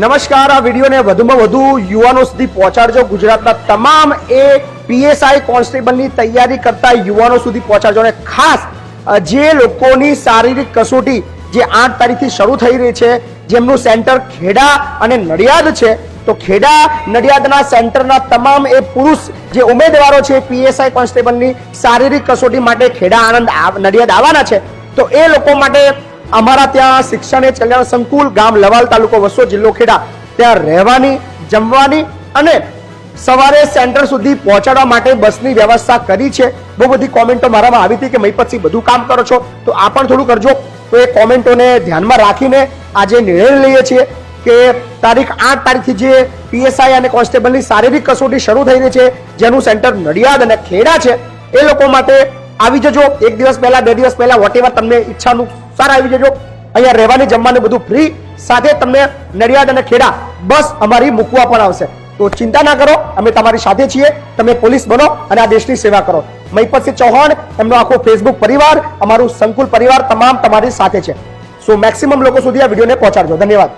નમસ્કાર, આ વિડીયોને વધુમાં વધુ યુવાનો સુધી પહોંચાડજો. ગુજરાતના તમામ એ પીએસઆઈ કોન્સ્ટેબલની તૈયારી કરતા યુવાનો સુધી પહોંચાડજો. અને ખાસ જે લોકોની શારીરિક કસોટી જે આઠ તારીખથી શરૂ થઈ રહી છે, જેમનું સેન્ટર ખેડા અને નડિયાદ છે, તો ખેડા, નડિયાદના સેન્ટરના તમામ એ પુરુષ જે ઉમેદવારો છે પીએસઆઈ કોન્સ્ટેબલની શારીરિક કસોટી માટે ખેડા આણંદ નડિયાદ આવવાના છે. તો એ લોકો માટે અમારા ત્યાં શિક્ષણ એ કલ્યાણ સંકુલ, ગામ લવાલ તાલુકો વસો જિલ્લો ખેડા. ત્યાં રહેવાની, જમવાની અને સવારે સેન્ટર સુધી પહોંચાડવા માટે બસની વ્યવસ્થા કરી છે. બહુ બધી કોમેન્ટો મારામાં આવી હતી કે મહીપતસિંહ, બધું કામ કરો છો? તો આ પણ થોડું કરજો. તો એ કોમેન્ટોને ધ્યાનમાં રાખીને આજે નિર્ણય લઈએ છીએ કે તારીખ આઠ તારીખથી જે પીએસઆઈ અને કોન્સ્ટેબલની શારીરિક કસોટી શરૂ થઈ રહી છે, જેનું સેન્ટર નડિયાદ અને ખેડા છે, એ લોકો માટે આવી જજો. એક દિવસ પહેલા, બે દિવસ પહેલા વોટ તમને ઈચ્છા અનુસાર આવી જજો. અહીંયા રહેવાની જમવાનું બધું ફ્રી સાથે તમને નડિયાદ અને ખેડા બસ અમારી મૂકવા પણ આવશે. તો ચિંતા ના કરો, અમે તમારી સાથે છીએ. તમે પોલીસ બનો અને આ દેશની સેવા કરો. મહિપતસિંહ ચૌહાણ, એમનો આખો ફેસબુક પરિવાર, અમારું સંકુલ પરિવાર તમામ તમારી સાથે છે. સો મેક્સિમમ લોકો સુધી આ વિડીયોને પહોંચાડજો. ધન્યવાદ.